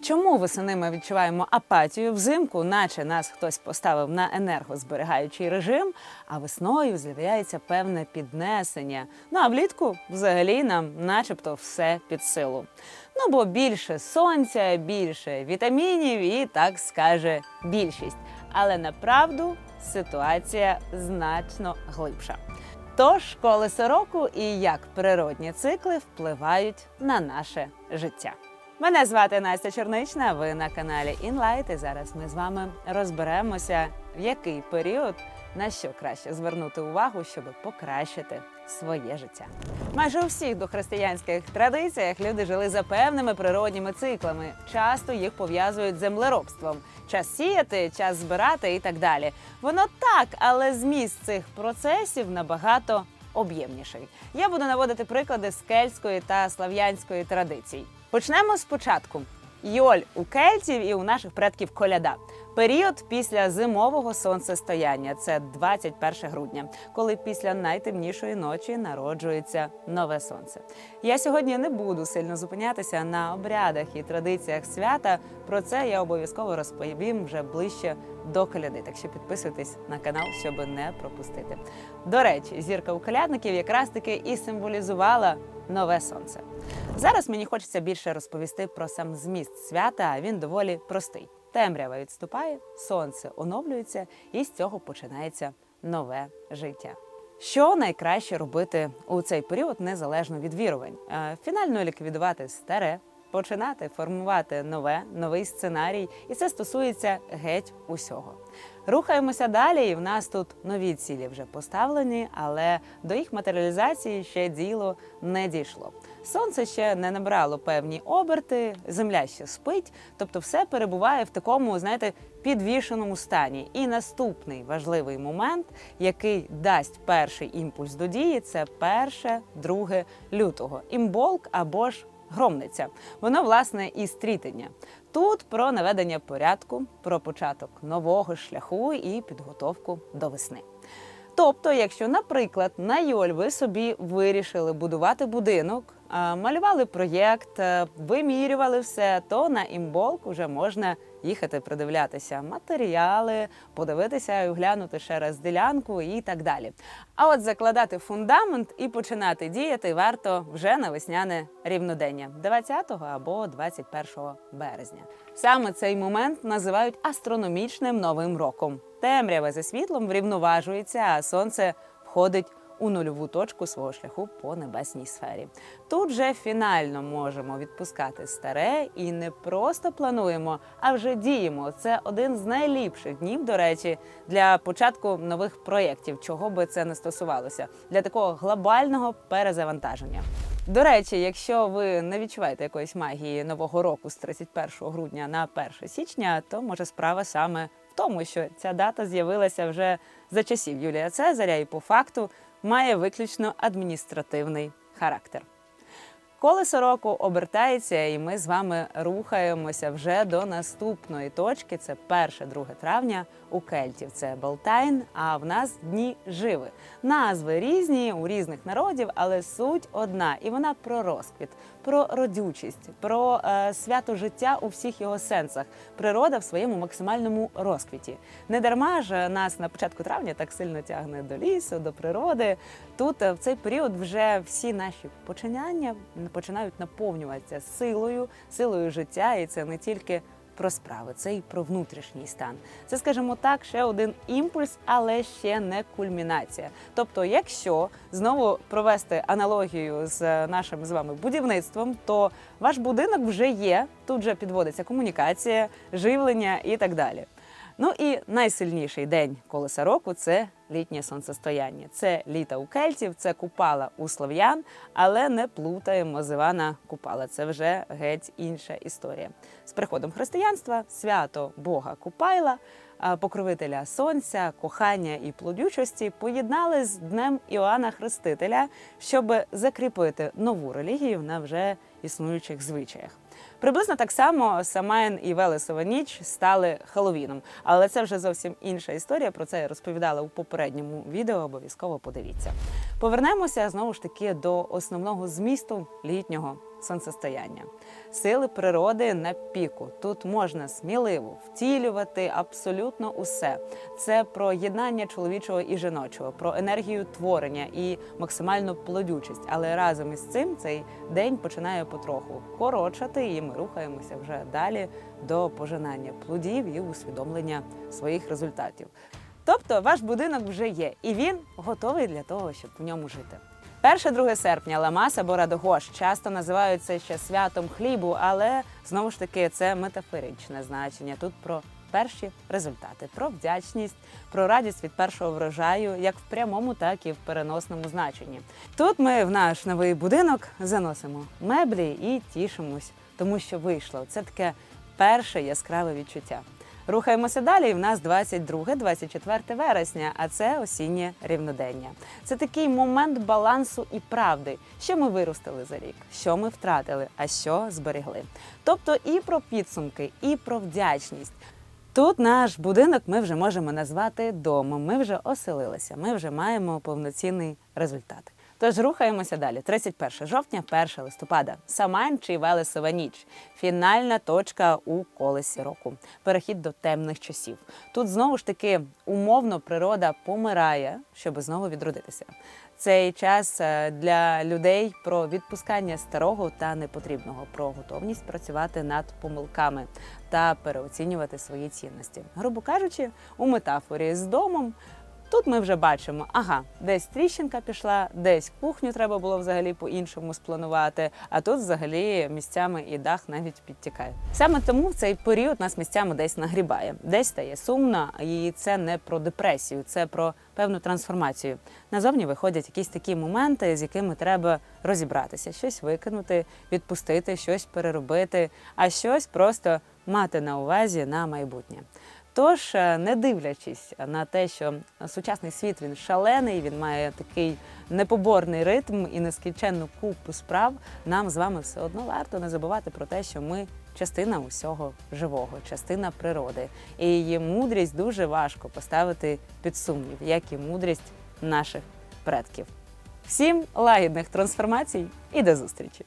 Чому восени ми відчуваємо апатію взимку, наче нас хтось поставив на енергозберігаючий режим, а весною з'являється певне піднесення. Ну а влітку взагалі нам, начебто, все під силу. Ну бо більше сонця, більше вітамінів, і так скаже більшість. Але направду ситуація значно глибша. Тож колесо року і як природні цикли впливають на наше життя. Мене звати Настя Чернична. Ви на каналі Інлайт. І зараз ми з вами розберемося, в який період на що краще звернути увагу, щоб покращити своє життя. Майже у всіх дохристиянських традиціях люди жили за певними природніми циклами. Часто їх пов'язують з землеробством. Час сіяти, час збирати і так далі. Воно так, але зміст цих процесів набагато об'ємніший. Я буду наводити приклади з кельтської та слав'янської традицій. Почнемо спочатку. Йоль у кельтів і у наших предків коляда. Період після зимового сонцестояння це 21 грудня, коли після найтемнішої ночі народжується нове сонце. Я сьогодні не буду сильно зупинятися на обрядах і традиціях свята. Про це я обов'язково розповім вже ближче до коляди. Так що підписуйтесь на канал, щоб не пропустити. До речі, зірка у колядників якраз таки і символізувала нове сонце. Зараз мені хочеться більше розповісти про сам зміст свята. а Він доволі простий. Темрява відступає, сонце оновлюється, і з цього починається нове життя. Що найкраще робити у цей період незалежно від вірувань? Е, Фінально ліквідувати старе, починати формувати нове, новий сценарій, і це стосується геть усього. Рухаємося далі, і в нас тут нові цілі вже поставлені, але до їх матеріалізації ще діло не дійшло. Сонце ще не набрало певні оберти, земля ще спить, тобто все перебуває в такому, знаєте, підвішеному стані. І наступний важливий момент, який дасть перший імпульс до дії, це перше, друге лютого. Імболк або ж громниця. Воно власне і стрітення. Тут про наведення порядку, про початок нового шляху і підготовку до весни. Тобто, якщо, наприклад, на Йоль ви собі вирішили будувати будинок, малювали проєкт, е, вимірювали все, то на імболк вже можна їхати придивлятися матеріали, подивитися і оглянути ще раз ділянку і так далі. А от закладати фундамент і починати діяти варто вже на весняне рівнодення 20 або 21 березня. Саме цей момент називають астрономічним новим роком. Темрява зі світлом врівноважується, а сонце входить у нульову точку свого шляху по небесній сфері. Тут же фінально можемо відпускати старе і не просто плануємо, а вже діємо. Це один з найліпших днів, до речі, для початку нових проєктів, чого би це не стосувалося, для такого глобального перезавантаження. До речі, якщо ви не відчуваєте якоїсь магії нового року з 31 грудня на 1 січня, то може справа саме в тому, що ця дата з'явилася вже за часів Юлія Цезаря і по факту має виключно адміністративний характер. Колесо року обертається, і ми з вами рухаємося вже до наступної точки. Це 1-2 травня у кельтів. Це Болтайн. А в нас дні живи. Назви різні у різних народів, але суть одна, і вона про розквіт, про родючість, про е, свято життя у всіх його сенсах. Природа в своєму максимальному розквіті. Не дарма ж нас на початку травня так сильно тягне до лісу, до природи. Тут е, в цей період вже всі наші починання починають наповнюватися силою, силою життя, і це не тільки про справи, це і про внутрішній стан. Це, скажімо так, ще один імпульс, але ще не кульмінація. Тобто, якщо знову провести аналогію з нашим з вами будівництвом, то ваш будинок вже є, тут вже підводиться комунікація, живлення і так далі. Ну і найсильніший день колеса року це літнє сонцестояння. Це літа у кельтів, це купала у слов'ян, але не плутаємо з Івана Купала. Це вже геть інша історія. З приходом християнства свято Бога Купайла, покровителя сонця, кохання і плодючості поєднали з днем Іоанна Хрестителя, щоб закріпити нову релігію на вже існуючих звичаях. Приблизно так само Самайн і Велесова ніч стали Хеллоуіном. Але це вже зовсім інша історія. Про це я розповідала у попередньому відео. Обов'язково подивіться. Повернемося знову ж таки до основного змісту літнього сонцестояння. Сили природи на піку. Тут можна сміливо втілювати абсолютно усе. Це про єднання чоловічого і жіночого, про енергію творення і максимальну плодючість. Але разом із цим цей день починає потроху коротшати, і ми рухаємося вже далі до пожинання плодів і усвідомлення своїх результатів. Тобто ваш будинок вже є, і він готовий для того, щоб в ньому жити. 1-2 серпня Ламас або Радогош часто називаються ще святом хлібу, але знову ж таки це метафоричне значення. Тут про перші результати, про вдячність, про радість від першого врожаю, як в прямому, так і в переносному значенні. Тут ми в наш новий будинок заносимо меблі і тішимось, тому що вийшло. Це таке перше яскраве відчуття. Рухаємося далі. і В нас 22-24 вересня, а це осіннє рівнодення. Це такий момент балансу і правди, що ми виростили за рік, що ми втратили, а що зберегли. Тобто і про підсумки, і про вдячність. Тут наш будинок ми вже можемо назвати домом. Ми вже оселилися, ми вже маємо повноцінний результат. Тож рухаємося далі. 31 жовтня, 1 листопада. Самайн чи Велесова ніч. Фінальна точка у колесі року. Перехід до темних часів. Тут знову ж таки умовно природа помирає, щоб знову відродитися. Цей час е, для людей про відпускання старого та непотрібного, про готовність працювати над помилками та переоцінювати свої цінності. Грубо кажучи, у метафорі з домом. Тут ми вже бачимо, ага, десь тріщинка пішла, десь кухню треба було взагалі по-іншому спланувати, а тут взагалі місцями і дах навіть підтікає. Саме тому в цей період нас місцями десь нагрібає, десь стає сумно, і це не про депресію, це про певну трансформацію. Назовні виходять якісь такі моменти, з якими треба розібратися, щось викинути, відпустити, щось переробити, а щось просто мати на увазі на майбутнє. Тож, е, не дивлячись на те, що сучасний світ він шалений, він має такий непоборний ритм і нескінченну купу справ, нам з вами все одно варто не забувати про те, що ми частина усього живого, частина природи. І її мудрість дуже важко поставити під сумнів, як і мудрість наших предків. Всім лагідних трансформацій і до зустрічі!